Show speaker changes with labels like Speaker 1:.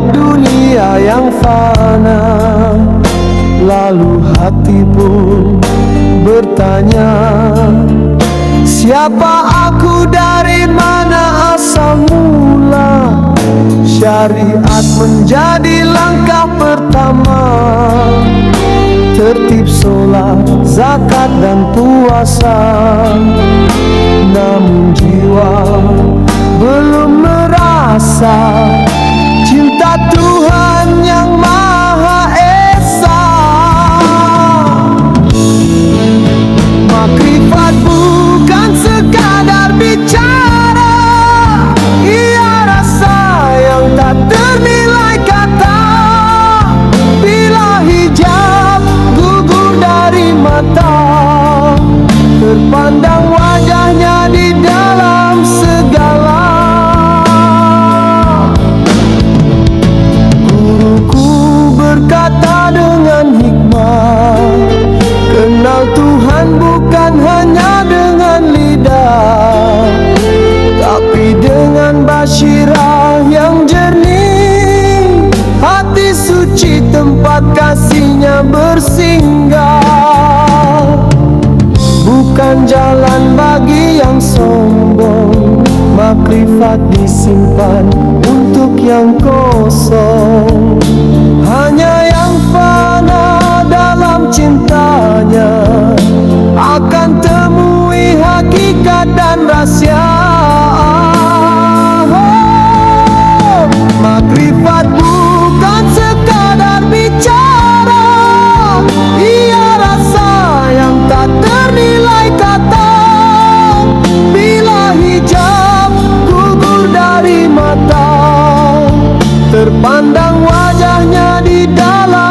Speaker 1: dunia yang fana Lalu hati pun bertanya Siapa aku? Dari mana asal mula? Syariat menjadi langkah pertama. Tertib sholat, zakat dan puasa dengan basyirah yang jernih. Hati suci tempat kasihnya bersinggah. Bukan jalan bagi yang sombong. Makrifat disimpan dollar.